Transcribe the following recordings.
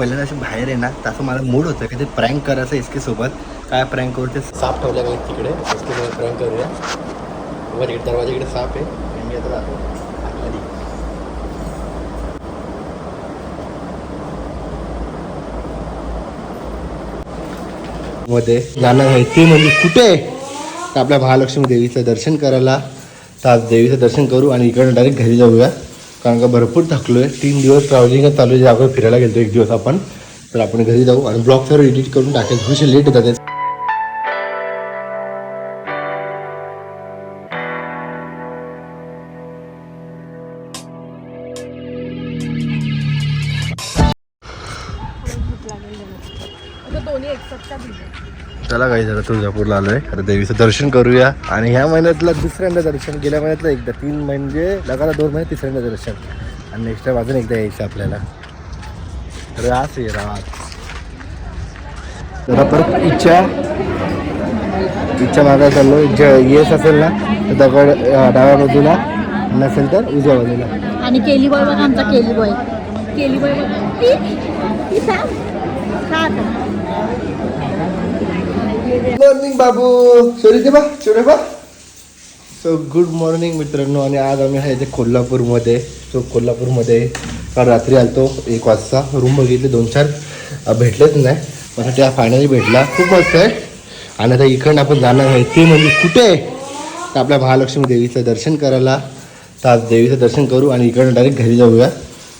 पहिल्यांदा अशी बाहेर येणार तसं मला मूड होतं की ते प्रँक करायचं एस सोबत. काय प्रँक करू ते? साप ठेवल्या काही तिकडे. एस सोबत प्रँक करूया. वर इकडे दरवाजा इकडे साप आहे. मी आता जातो. मध्ये जाणार आहे. ते म्हणजे कुठे? तर आपल्या महालक्ष्मी देवीचं दर्शन करायला. तर आज देवीचं दर्शन करू आणि इकडनं डायरेक्ट घरी जाऊया. कारण का भरपूर थकलो आहे तीन दिवस ट्रॅव्हलिंग चालू आहे जागोर फिरायला गेलो एक दिवस आपण. तर आपण घरी जाऊ आणि ब्लॉग सर्व एडिट करून टाकेल. थोडेसे लेट होतात चला काही जरा तुळजापूरला आलोय. अरे देवीचं दर्शन करूया. आणि ह्या महिन्यातलं दुसऱ्यांदा दर्शन गेल्या महिन्यातला एकदा तीन म्हणजे लगाला दोन महिने तिसऱ्यांदा दर्शन. आणि नेक्स्ट टाइम अजून एकदा यायचं आपल्याला. रास आहे रास जरा परत इच्छा इच्छा मागा चाललो. इच्छा येस असेल ना तर दगड डाव्या बाजूला. नसेल तर उजव्या बाजूला. आणि केली बॉय बघा आमचा केली बॉय केली बॉय बघा. मॉर्निंग बाबू. चोरी दे बा छोटे बा सो गुड मॉर्निंग मित्रांनो आणि आज आम्ही आहे इथे कोल्हापूरमध्ये. सो कोल्हापूरमध्ये काल रात्री आलतो एक वाजता. रूम बघितले दोन चार. भेटलेच नाही. मला त्या फायनली भेटला. खूप मस्त आहे. आणि आता इकडनं आपण जाणार आहे. ते म्हणजे कुठे? तर आपल्या महालक्ष्मी देवीचं दर्शन करायला. तर आज देवीचं दर्शन करू आणि इकडनं डायरेक्ट घरी जाऊया.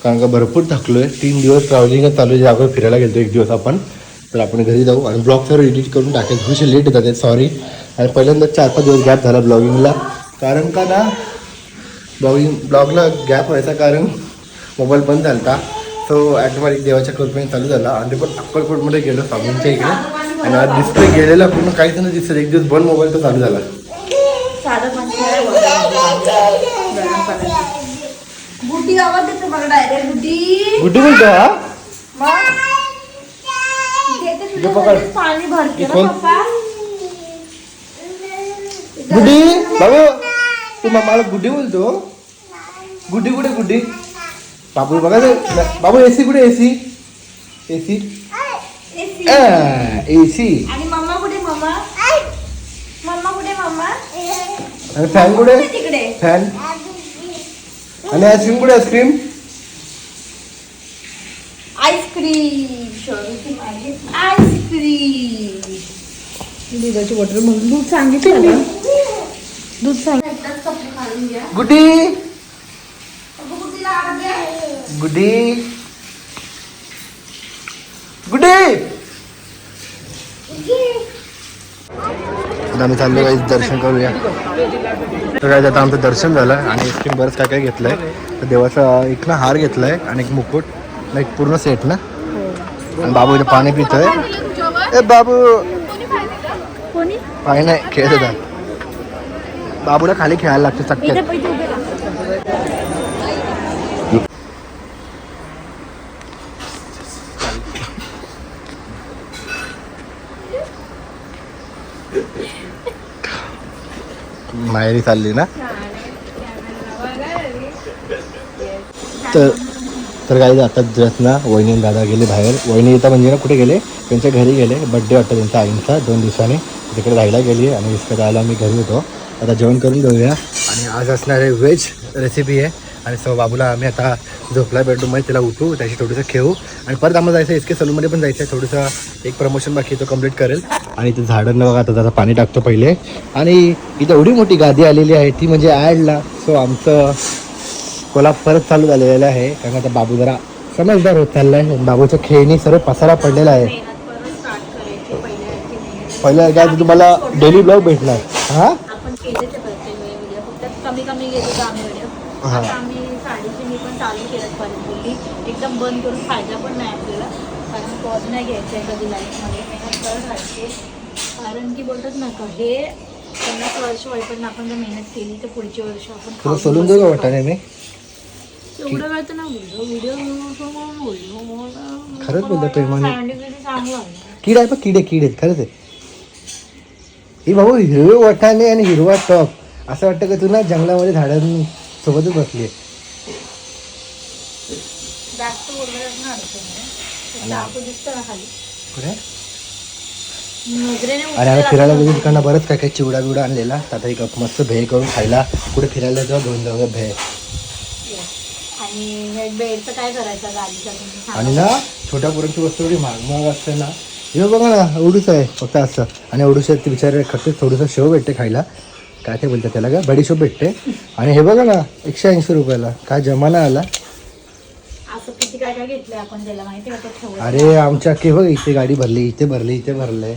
कारण का भरपूर थकलो आहे तीन दिवस ट्रॅव्हलिंग चालू आहे. अगोदर फिरायला गेलो एक दिवस आपण. तर आपण घरी जाऊ आणि ब्लॉग सर्व एडिट करून टाकेल. थोडेसे लेट होतात सॉरी आणि पहिल्यांदा चार पाच दिवस गॅप झाला ब्लॉगिंगला कारण का ना ब्लॉगिंग ब्लॉगला गॅप व्हायचा कारण मोबाईल बंद झाला सो ॲटोमॅटिक देवाच्या कृपेने चालू झाला. आणि ते पण अक्कलकोटमध्ये गेलो स्वामींच्या इकडे. आणि आज डिस्प्ले गेलेला पूर्ण काहीच नाही दिसत. एक दिवस बंद मोबाईल तर चालू झाला. साधं पाणी करा बघा. गरम पाण्याचं. बुटी आवाज देतो मला डायरेक्ट बुटी गुड्डी बोलतो हा पकड. पाणी भरते पप्पा. गुड्डी बाबू तू मला गुड्डी बोलतो गुड्डी कुठे गुड्डी बाबू बघा ते. बाबू एसी कुठे एसी एसी एसी. एसी आणि मम्मा कुठे मम्मा? मम्मा कुठे मम्मा? आणि फॅन कुठे? कुठे तिकडे. फॅन आणि आईस्क्रीम कुठे आईस्क्रीम आईस्क्रीम आईस्क्रीम. दुधाची म्हणून दूध सांगितलं ना. दूध सांग. गुड्डी. गुड्डी आता आम्ही चाललो काही दर्शन करूया. तर काय आता आमचं दर्शन झालं आणि आईस्क्रीम बरंच काय काय घेतलंय. तर देवाचा एक ना हार घेतलाय आणि एक मुकुट एक पूर्ण सेट ना. आणि बाबू इथे पाणी पितोय. ए बाबू. पाणी नाही खेळत होता. बाबूला खाली खेळायला लागते चक्क्यात. माहेरी चालली ना? तर तर काय आता रत्ना वहिनी दादा गेले बाहेर. वहिनी येता म्हणजे ना कुठे गेले? त्यांच्या घरी गेले. बड्डे वाटतं त्यांच्या आईंचा दोन दिवसाने. तिकडे राहायला गेली आणि इसकडे राहायला मी घरी होतो. आता जेवण करून घेऊया. आणि आज असणारे व्हेज रेसिपी आहे. आणि सो बाबूला आम्ही आता झोपला बेडरूममध्ये तिला उठू त्याची थोडंसं खेळू. आणि परत आम्हाला जायचं एस के सलूनमध्ये पण जायचं आहे थोडंसं एक प्रमोशन बाकी तो कंप्लीट करेल. आणि इथे झाडांना बघा आता त्याचा पाणी टाकतो पहिले. आणि इथं एवढी मोठी गादी आलेली आहे ती म्हणजे ॲडला सो आमचं कोल्हाप परत चालू झालेलं आहे. कारण आता बाबू जरा समजदार होत चाललाय. आहे बाबूच्या खेळणी सर्व पसारा पडलेला आहे. पहिल्या काय तुम्हाला डेली ब्लॉग भेटणार. हा? आपण केले ते प्रत्येक वेळी व्हिडिओ फक्त कमी कमी गेले तर आम्ही व्हिडिओ हा. आता आम्ही साडीची मी पण चालू केलं परत बोलली. एकदम बंद करून फायदा पण नाही आपल्याला. कारण पॉज नाही घ्यायचं आहे कधी लाईफमध्ये मेहनत करत राहायची कारण की बोलतात ना का हे पन्नास वर्ष होईपर्यंत आपण जर मेहनत केली तर पुढची वर्ष आपण सोलून देऊ का. वाटाणे मी? एवढं काय तर नाही व्हिडिओ व्हिडिओ खरंच बोलतो प्रेमाने. चांगलं आहे. किड आहे पण किडे किडे खरंच आहे. ही भाऊ हिरवे वाटाणे आणि हिरवा टॉप. असं वाटतं का तू ना जंगलामध्ये झाडांसोबतच बसली जास्त बोललं ना अडचण चाकू दिसतो ना खाली. कुठे? नजरेने अरे आम्ही उचलला फिरायला. गेलो तिकडनं बरंच काय काय चिवडा बिवडा आणलेला. तर आता एक मस्त भेळ करून खायला. कुठे फिरायला जाऊ घेऊन जाऊया भेळ आणि बेडचं काय करायचं गाडीचा तुम्ही सांगा. आणि ना छोट्या पोरांची वस्तू एवढी महाग महाग असते ना. हे बघा ना एवढूच आहे फक्त असं. आणि एवढूच ते बिचारे खर्च थोडंसं शेव भेटते खायला. काय ते बोलतात त्याला का बडीशोप भेटते. आणि हे बघा ना एकशे ऐंशी रुपयाला. काय जमाना आला. अरे आमच्या के बघ इथे गाडी भरली इथे भरली इथे भरलंय.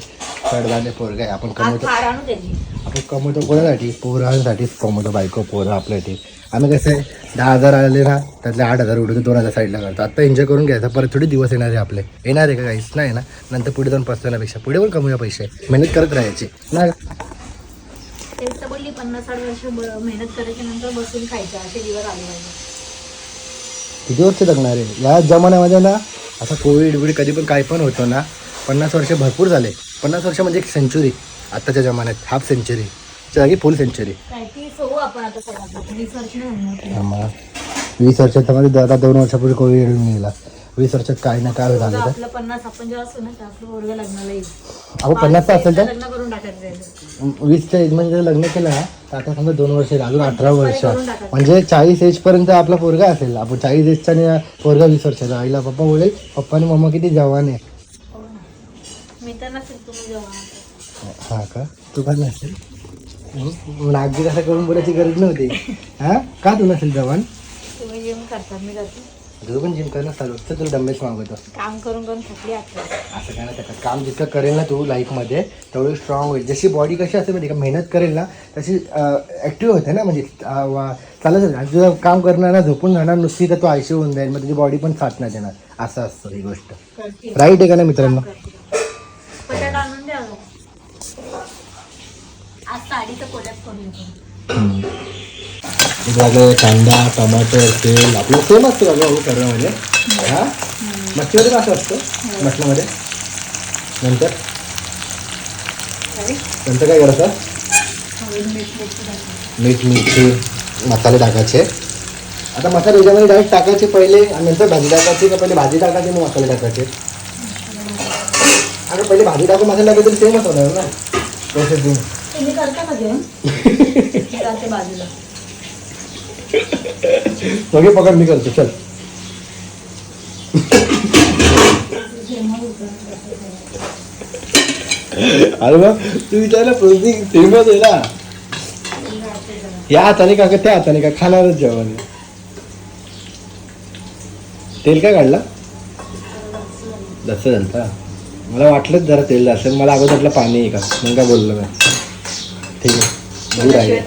कडदाने पोरग आहे आपण कमवतो. आपण कमवतो कोणासाठी? पोरांसाठीच कमवतो बायको पोरं आपल्यासाठी. आम्ही कसं आहे दहा हजार आले ना त्यातले आठ हजार उडवतो दोन हजार साईडला करतो आता एन्जॉय करून घ्यायचा परत थोडे दिवस येणार आहे आपले. येणार आहे का काहीच नाही ना? नंतर पुढे जाऊन पसरण्यापेक्षा पुढे पण कमवूया पैसे. मेहनत करत राहायची. ना तेच तर बोलली पन्नास साठ वर्ष ब- मेहनत करायच्या नंतर बसून खायचं असे दिवस आले पाहिजे किती वर्ष जगणार आहे? या जमान्यामध्ये ना आता कोविड बिड कधी पण काही पण होतं ना पन्नास वर्ष भरपूर झाले. पन्नास वर्ष म्हणजे एक सेंचुरी आत्ताच्या जमान्यात हाफ सेंचुरी जागी फुल सेंचुरी काय वीस. आम्हाला वर्षात मध्ये आता दोन वर्षापूर्वी कोविड येऊन गेला. वीस वर्षात काय ना काय झालं तर. आपलं पन्नास आपण जेव्हा असतो ना तर आपलं पोरग लग्नाला येईल. आपण पन्नासचा असेल तर. लग्न करून टाकायचं त्याचं. वीसच्या एजमध्ये जर लग्न केलं ना तर आता समजा दोन वर्ष अजून अठरा वर्ष. म्हणजे चाळीस एज पर्यंत आपला पोरगा असेल. आपण चाळीस एजचा आणि पोरगा वीस वर्षाचा. आईला पप्पा बोलेल पप्पा आणि मम्मा किती जवान आहे. हो ना. मी तर नसेल तुम्ही जेव्हा हा का? तू का नसेल? हं? नागजी कसं करून बोलायची गरज नव्हती. हा? का तू नसेल जवान तुम्ही मी करते तुझं पण जिम करणं चालू तर तुला डंबेच मागवतो काम करून करून थकली आता. असं काय ना त्याच्यात काम जितकं करेल ना तू लाईफमध्ये तेवढी स्ट्रॉंग होईल. जशी बॉडी कशी असते माहिती का मेहनत करेल ना तशी ॲक्टिव्ह होते ना म्हणजे अं, वा- चालत. आणि तुझं काम करणार ना झोपून राहणार नुसती तर तो आयशी होऊन जाईल. मग तुझी बॉडी पण साथ नाही देणार. असं असतं ही गोष्ट. करते. राईट आहे का ना मित्रांनो? आणून साडीचं लागलं कांदा टमाटर तेल आपलं सेम असतं का गं करण्यामध्ये. हा? मच्छीमध्ये असं असतं? मटणामध्ये? नंतर? नंतर काय करायचं मीठ मिरची मसाले टाकायचे. आता मसाले याच्यामध्ये डायरेक्ट टाकायचे पहिले आणि नंतर भाजी टाकायची का पहिले भाजी टाकायची मग मसाले टाकायचे? अगं पहिले भाजी टाकून मसाले टाकायचे तरी सेमच होणार ना? प्रोसेसिंग तुम्ही करता का जेवण मी जाते बाजूला. पकड मी करतो चल. अरे बा तू विचारला प्रोसेसिंग सेमच आहे ना. या हाताने का का त्या हाताने का खाणारच जेवण. तेल काय काढला? जास्त झालं? मला वाटलंच जरा तेल असेल मला अगोदरला पाणी आहे का? मग काय बोललो मी. ठीक आहे. आहे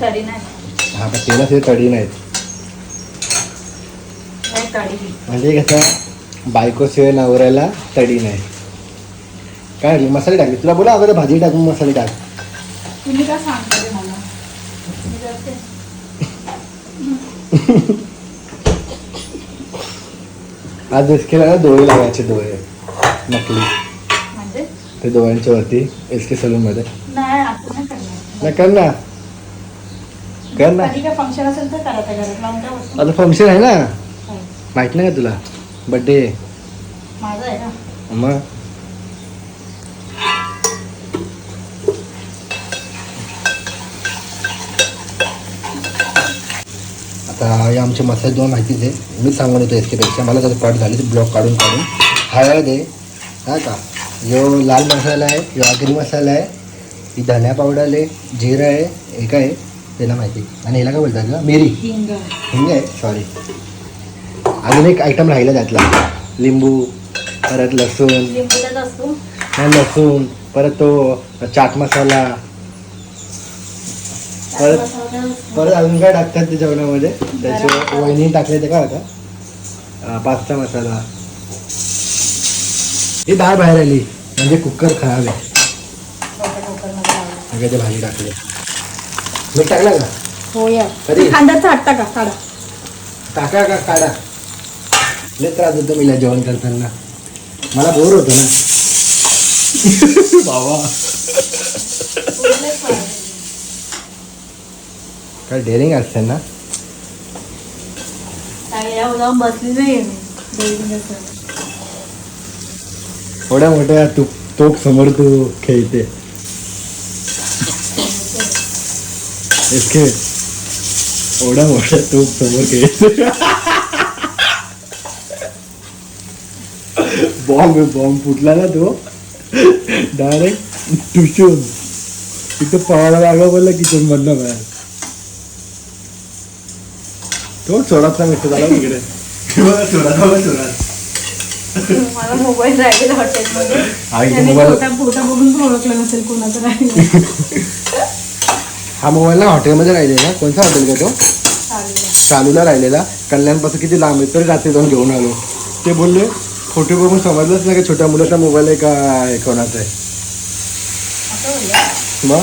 हा तेलाशिवाय तडी नाहीत. म्हणजे कसं बायकोशिवाय नवऱ्याला तडी नाही. काय मसाले टाकले. तुला बोला अगोदर भाजी टाकून मसाले टाक. तुम्ही काय सांगता आज एस केला ना डोळे लावायचे डोळे. नकली. म्हणजे? ते डोळ्यांच्या वरती एस के सलूनमध्ये नाही कर ना. कर ना. कधी काय फंक्शन असेल तर करा त्या घरात. लावून द्या वस्तू. आता फंक्शन आहे ना? हो. माहीत नाही का तुला? बड्डे माझं आहे ना. मग? आता हे आमचे मसाले दोन माहितीच आहे मी सांगून येतो एस केपेक्षा मला त्याचं पाठ झाली ते ब्लॉक काढून काढून. हळद आहे हा का? यो लाल मसाला आहे यो आगरी मसाला आहे. ही धन्या पावडर आहे जिरं आहे हे काय आहे? त्याला माहिती आणि याला काय बोलतात का मिरी. हिंग. हिंग आहे? सॉरी अजून एक आयटम राहिला त्यातला. लिंबू परत लसूण. नाही लसूण. परत तो चाट मसाला. परत परत अजून काय टाकतात ते जेवणामध्ये? त्याचे वहिनी टाकले ते काय होता? पास्ता मसाला. ही डाळ बाहेर आली. म्हणजे कुकर खराब आहे. कुकरमध्ये लावलं. सगळे ते भाजी टाकले मीठ टाकला का? हो या. कधी? खांद्याचा का काढा. टाका का? काढा. लय त्रास होतो मला जेवण करताना. मला बोर होतो ना. बाबा. काय डेअरिंग असते ना? जाऊन बसली नाही मी. एवढ्या मोठ्या तू तोप समोर तू खेळते. एसके एवढ्या मोठ्या तोप समोर खेळते बॉम्ब बॉम्ब फुटला ना तो डायरेक्ट टुशून तिथं पवायला लागला बोलला किचन मधनं बाहेर तो चोरात ना मित्र झाला तिकडे चोरात बघा चोरात मला मोबाईल राहिलेला हॉटेलमध्ये फोटा बघून ओळखलं नसेल कोणाचं राहिलं हा मोबाईल ना हॉटेलमध्ये राहिलेला. कोणता हॉटेल का तो? चालूला राहिलेला. कल्याणपासून किती लांब आहे? तरी रात्री जाऊन घेऊन आलो. ते बोलले फोटो बघून समजलंच नाही का? छोट्या मुलाचा मोबाईल आहे का? हे कोणाचा आहे? मग?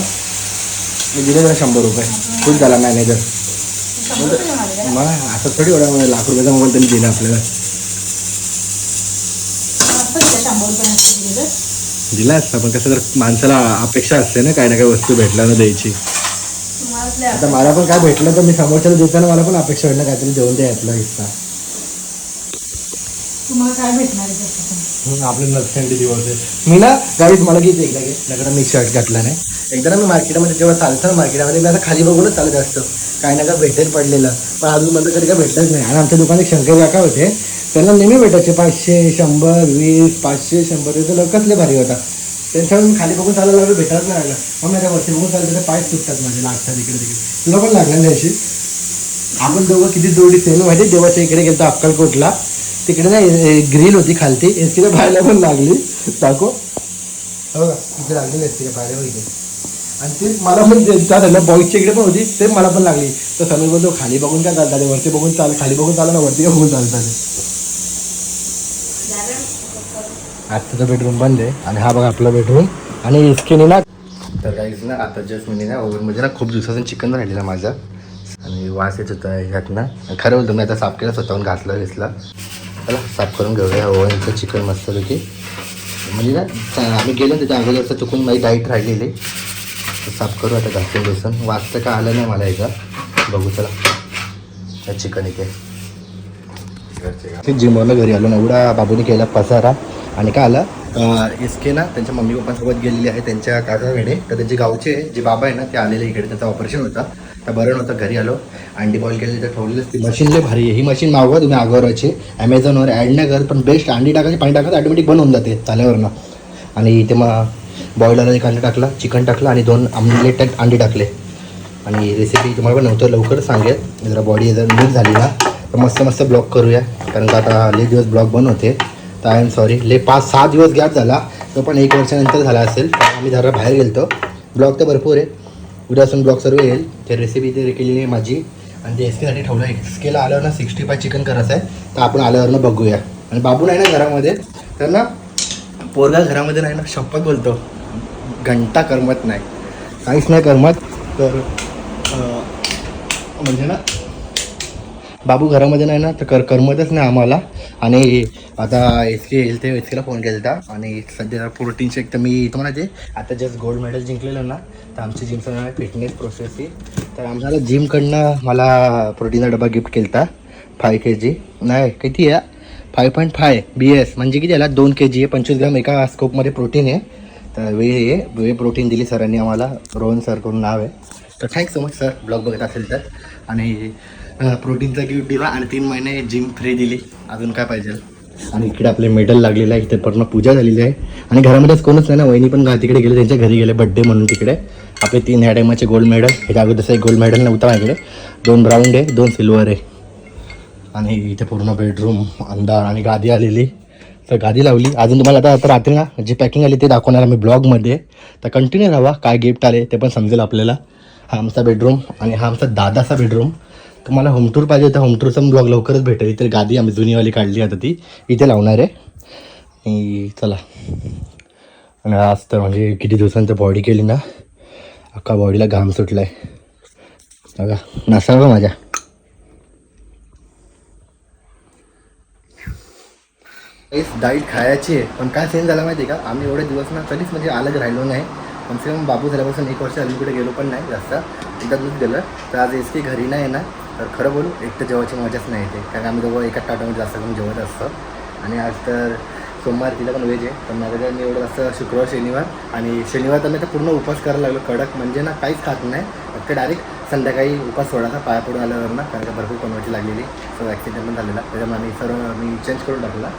मी दिले जरा शंभर रुपये. खूप झाला मॅनेजर मग असं थोडी एवढा मला लाख रुपयाचा मोबाईल त्यांनी दिला आपल्याला. तर. दिला असता पण कसं तर माणसाला अपेक्षा असते ना काही ना काही वस्तू भेटला ना द्यायची. आता मला पण काय भेटलं तर मी समोरच्याला देताना मला पण अपेक्षा भेटलं काहीतरी देऊन द्यायला हिस्सा. तुम्हाला काय भेटणार आहे त्याच्यातून? म्हणून आपले नक्षंडी दिवस आहे मी ना गाडीत मला घेते एकदा नकडा मी शर्ट घातला नाही. एकदा ना मी मार्केटमध्ये जेव्हा चालतं ना मार्केटमध्ये मी आता खाली बघूनच चालत असतो. काही ना काय भेटेल पडलेलं. पण अजून मला कधी काय भेटलंच नाही. आणि आमच्या दुकानात शंकर काका होते. त्यांना नेहमी भेटायचे पाचशे शंभर वीस पाचशे शंभर त्याचं लोक कसले भारी होता. त्यांच्यावर मी खाली बघून चालायला लागलो भेटायला नाही लागलं. मग मी वरती बघून चालतो त्याचे पायच तुटतात माझे लागतात इकडे तिकडे. तुला पण लागला नाही अशी? आपण दोघं किती जोडी सेम माहिती? देवाच्या इकडे गेलो अक्कलकोटला. तिकडे ना ग्रिल होती खालती. एसटीला पाहायला पण लागली. दाखव. हो का? तिथे लागलेली एसटीला पाहायला वगैरे हो आणि ते मला पण ते- त्या झालं बॉईजच्या इकडे पण होती ते मला पण लागली. तर समीर बोलतो खाली बघून काय चालतात वरती बघून चाल खाली बघून चालला ना वरती बघून चालतात आजचं बेडरूम बंद आहे. आणि हा बघा आपला बेडरूम आणि इसकेने ना. तर काहीच ना आता जस्ट मी ना ओव्हनमध्ये म्हणजे ना खूप दिवसातून चिकन राहिलेलं माझं. आणि वास येत होता ह्यात ना खरं बोलतो मी आता साफ केला स्वतःहून घातलं घेतला. चला साफ करून घेऊया ओव्हनचं चिकन मस्तपैकी. म्हणजे ना चा- आम्ही गेलो ना त्याच्या अगोदरचं चुकून माझी डाईट राहिलेली. तर साफ करू आता घासून बसून. वाचतं का आलं नाही मला एकदा बघू चला. चिकन इथे. जिमवलं घरी आलो ना एवढा बाबूने केला पसारा. आणि काय आलं? इसके ना त्यांच्या मम्मी पप्पांसोबत गेलेली आहे त्यांच्या काकाकडे तर त्यांचे गावचे जे बाबा आहे ना ते आलेले इकडे. त्याचा ऑपरेशन होता. तर बरं नव्हतं घरी आलो. अंडी बॉईल केली तर ठेवलेलीच ती मशीन लय भारी आहे. ही मशीन मागवा तुम्ही अगोदरची ॲमेझॉनवर ॲड नाही करत पण बेस्ट अंडी टाकायची पाणी टाकायचं ऑटोमॅटिक बंद होऊन जाते चाल्यावरनं. आणि इथे मग बॉयलरला एक अंडा टाकला चिकन टाकलं आणि दोन आमलेट अंडी टाकले. आणि रेसिपी तुम्हाला पण नव्हतं लवकर सांगेल. जरा बॉडी जर नीट झाली ना तर मस्त मस्त ब्लॉक करूया. कारण का आता लई दिवस ब्लॉक बंद होते. तर आय एम सॉरी ले पाच सहा दिवस गॅप झाला. तो पण एक वर्षानंतर झाला असेल. आम्ही जरा बाहेर गेलतो. ब्लॉग तर भरपूर आहे. उद्यापासून ब्लॉग सर्व येईल. ते रेसिपी ते केलेली आहे माझी. आणि ते एसकेसाठी ठेवलं एसकेला आल्यावर ना सिक्स्टी फाय चिकन करायचं आहे. तर आपण आल्यावरनं बघूया. आणि बाबू नाही ना घरामध्ये? तर ना पोरगा घरामध्ये नाही ना. शपथ बोलतो. घंटा करमत नाही. काहीच नाही करमत. तर म्हणजे ना बाबू घरामध्ये नाही ना तर कर करमतच नाही आम्हाला. आणि आता एस के येईल ते एस केला फोन केला होता. आणि सध्या प्रोटीन शेक तर मी तुम्हाला ते आता जस्ट गोल्ड मेडल जिंकलेलं ना तर आमची जिमचं नाव आहे फिटनेस प्रोसेसची तर आम्हाला जिमकडनं मला प्रोटीनचा डबा गिफ्ट केला होता फाय के जी नाही किती आहे? Five point five B S म्हणजे किती याला दोन के जी आहे. पंचवीस ग्राम एका स्कोपमध्ये प्रोटीन आहे. तर वे आहे. वे प्रोटीन दिली सरांनी आम्हाला. रोहन सर करून नाव आहे. तर thank so much sir blog बघत असेल तर. आणि प्रोटीनचा गिफ्ट दिला आणि तीन महिने जिम फ्री दिली. अजून काय पाहिजे? आणि इकडे आपले मेडल लागलेलं आहे इथे पूर्ण पूजा झालेली आहे. आणि घरामध्येच कोणच नाही ना वहिनी पण तिकडे गेले त्यांच्या घरी गेले बड्डे म्हणून तिकडे. आपले तीन ह्या टायमाचे गोल्ड मेडल ह्याच्या अगोदरचा एक गोल्ड मेडल नव्हता माझ्याकडे. दोन ब्राऊंड आहे दोन सिल्वर आहे. आणि इथे पूर्ण बेडरूम अंधार आणि गादी आलेली. तर गादी लावली. अजून तुम्हाला आता आता रात्री ना जी पॅकिंग आली ते दाखवणार आम्ही ब्लॉगमध्ये तर कंटिन्यू राहा काय गिफ्ट आले ते पण समजेल आपल्याला. हा आमचा बेडरूम आणि हा आमचा दादाचा बेडरूम तुम्हाला होम टूर पाहिजे तर होम टूरचा ब्लॉग लवकरच भेटेल. इथे गादी आम्ही जुनीवाली काढली आता ती. इथे लावणार आहे. आणि चला. आणि आज तर म्हणजे किती दिवसांचं बॉडी केली ना. अख्खा बॉडीला घाम सुटला आहे बघा नसावं माझ्या? डाईट खायची आहे. पण काय सेन झाला माहिती आहे का? आम्ही एवढे दिवस ना कधीच म्हणजे अलग राहिलो नाही. कमसे कम बाबू झाल्यापासून एक वर्ष अलीकडे गेलो पण नाही जास्त. एकदा दूध गेलं. तर आज एस की घरी नाही ना तर खरं बोलू एकटं जेवायची मजाच नाही येते. कारण आम्ही दोघं एकाच ताटामध्ये जास्त करून जेवत असतो. आणि आज तर सोमवार तिला पण व्हेज आहे. पण माझ्याकडे मी एवढं असं शुक्रवार शनिवार आणि शनिवार तर मी आता पूर्ण उपास करायला लागलो. कडक म्हणजे ना काहीच खात नाही. फक्त डायरेक्ट संध्याकाळी उपास सोडायचा पाया पडून आल्यावर ना कारण का भरपूर कमवायची लागलेली. सो ॲक्सिडेंट पण झालेला. त्याच्यामुळे मी सर्व मी चेंज करून टाकला.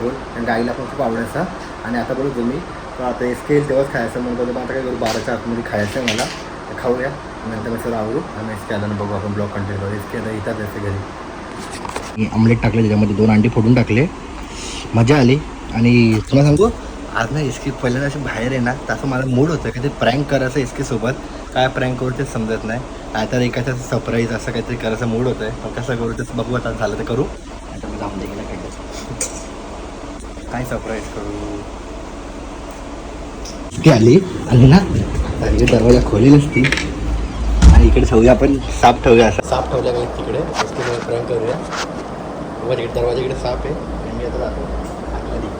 रोल कारण गाईला पण खूप आवडायचा आणि आता बोलू तुम्ही. आता एस तेव्हाच खायचं. म्हणून आता काय करू? बाराच्या आतमध्ये खायचं आहे मला. तर खाऊया. नंतर मी आवरू आणि आल्यानं बघू आपण ब्लॉग कंटिन्यू करू. एस के आता येतात असते घरी आमलेट टाकले त्याच्यामध्ये दोन अंडी फोडून टाकले. मजा आली. आणि तुम्हाला सांगू आज ना एस के पहिल्यांदा अशी बाहेर आहे ना तसं मला मूड होतं की ते प्रँक करायचं एस के सोबत. काय प्रँक करू तेच समजत नाही. नाहीतर एखाद्या सरप्राईज असं काहीतरी करायचं मूड होतं आहे पण कसं करू तेच बघू आता झालं तर करू. आता मी जाऊन देखील काय सरप्राईज करू? आली. आली ना? तर दरवाजा खोलेल असती. आणि इकडे ठेवूया आपण. साप ठेवूया असं. साप ठेवल्या तिकडे. एस प्रँक करूया. वर दरवाजा इकडे साप आहे. आणि मी आता जातो आतमध्ये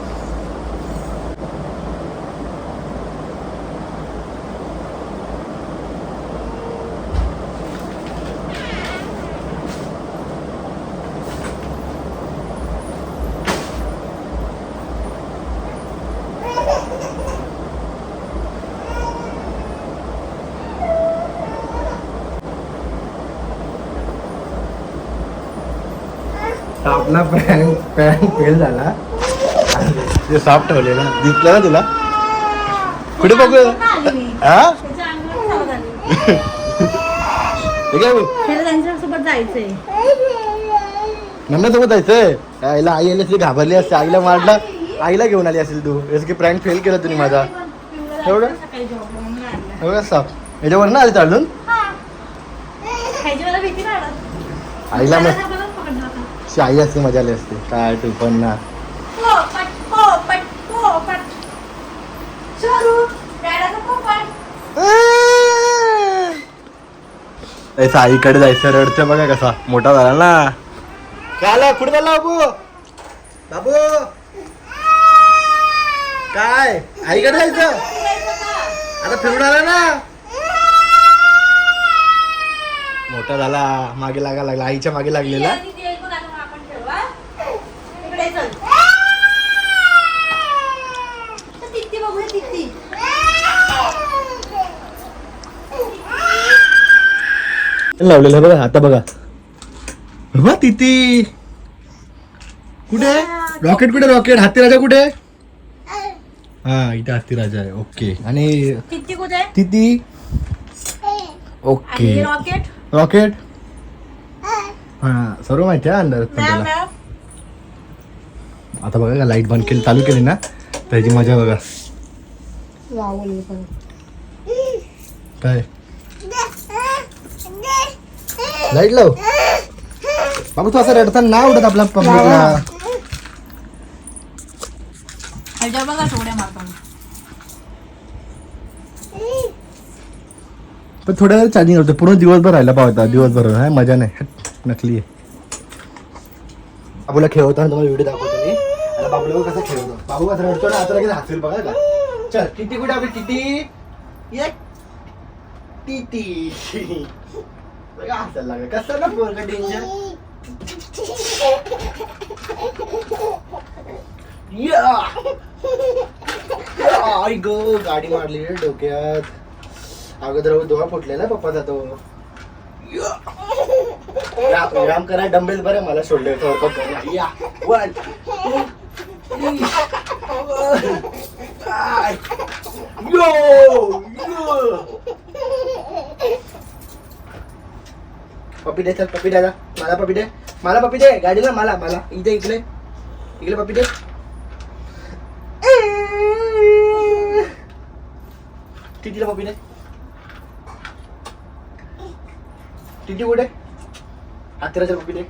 आपला प्रँक प्रँक फेल झाला. ते साप ठेवलेला दिसलं ना तुला? कुठे बघू? हा. हे काय त्यांच्यासोबत जायचंय. आईला आई आली असली घाबरली असते. आईला मारला. आईला घेऊन आली असेल तू. जसं की प्रँक फेल केला तुम्ही माझा. एवढं? सकाळी जॉबला म्हणून आणलं. एवढा साप याच्यावर ना आली चालून खायची मला भीती नाही वाटत. आईला मग त्याला आपल्यालाच पकडणार होता. शी आई असते मजा आली असते. काय पण ना. आईकडे जायचं रडतं बघा कसा. मोठा झाला ना. काय आला कुठे झाला बाबू? बाबू! काय? आईकडे जायचं? आता फिरून आला ना. मोठा झाला मागे लागा लागला आईच्या मागे लागलेला आणि ती ऐकून आता आपण ठेवू, हा? इकडे चल. तर तित्ती बघूया, तित्ती. लावलेलं बघा आता बघा. बघा तिथे. कुठे? रॉकेट कुठे रॉकेट हत्ती राजा कुठे? हा इथे हत्ती राजा आहे. ओके आणि कुठे? आहे? तिथे आणि ओके रॉकेट रॉकेट हा सर्व माहिती आहे अंदर त्याला. आता बघा लाइट बंद केली चालू केली ना त्याची मजा बघा. काय? लाइट लाव. बाबू तू असं रडताना ना उडत आपला पब्लिकला बघा. पण थोड्या वेळ चार्जिंग होतं. पूर्ण दिवसभर राहिला पाहता दिवसभर हा मजा नाही. नकली आहे. बाबूला खेळवताना तुम्हाला व्हिडिओ दाखवतो मी. आणि बाबूला बघ कसा खेळवतो. बाबू कसा रडतो ना आता लगेच हसेल बघा का. चल टिटी कुठे आपली ये टिटी बघा हसायला कसं ना पोरग डेंजर आई ग गाडी मारली रे डोक्यात. अगोदर डोळा फुटलेला पप्पाचा तो व्यायाम करा डंबेल बरं मला सोडले वर्कआउट करा या वन यो यो पप्पी दे चल पपी द्या मला पप्पी दे. मला पप्पी दे. गाडीला मला मला. इथे इकडे. इकडे पप्पी दे. टिटीला पप्पी दे. टिटी कुठे? हातीराच्या पप्पी दे.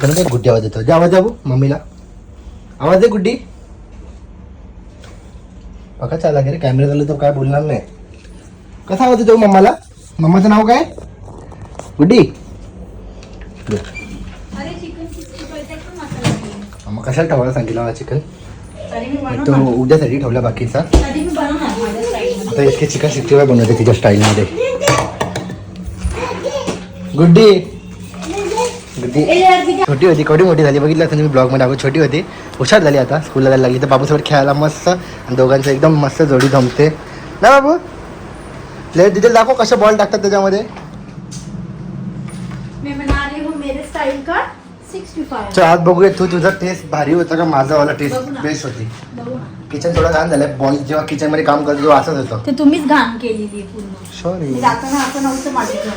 त्याला गुड्डी आवाज येतो जे आवाज जाऊ मम्मीला. आवाज दे गुड्डी. बघा चाला रे कॅमेरा झालं तर काय बोलणार नाही. कसा आवाज येतो मम्माला? मम्माचं नाव काय? गुड्डी. मग कशाला ठेवायला सांगितलं मला चिकन? तो. उद्यासाठी ठेवला बाकीचा. आता इतके चिकन सिक्स्टी फाय बनवते तिच्या स्टाईलमध्ये गुड्डी. गुड्डी. छोटी होती केवढी मोठी झाली बघितलं असं मी ब्लॉगमध्ये दाखव छोटी होती. हुशार झाली आता स्कूलला जायला लागली. तर बाबूसोबत खेळायला मस्त आणि दोघांचं एकदम मस्त जोडी जमते. ना बाबू? प्लेयर डिटेल दाखव कसं बॉल टाकतात त्याच्यामध्ये. मैं बना रही हूँ मेरे स्टाइल का सिक्स्टी फाइव चल आज बघूया तू तुझा टेस्ट भारी होता का माझा वाला टेस्ट. बेस्ट होती? किचन थोडं घाण झालंय बॉल जेव्हा किचनमध्ये काम करतो तेव्हा असंच होतं. ते तुम्हीच घाण केलेली पूर्ण. सॉरी मी जाताना असं नव्हतं माझ्याकडे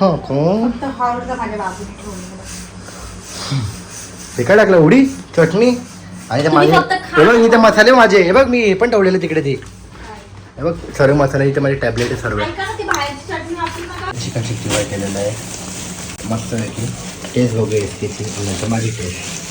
हा कोण फक्त हॉलचा माझ्या बाजूने ठेवलेलं. ते काय टाकलं? उडी? चटणी? आणि ते माझे. हे बघ इथे मसाले माझे. हे बघ मी हे पण ठेवलेले तिकडे ते. हे बघ सर्व मसाले इथे माझे टॅबलेट आहे सर्व. ती चिकन सिक्स्टी फाय केलेलं आहे. मस्त आहे की टेस्ट बघूया त्याची नंतर माझी टेस्ट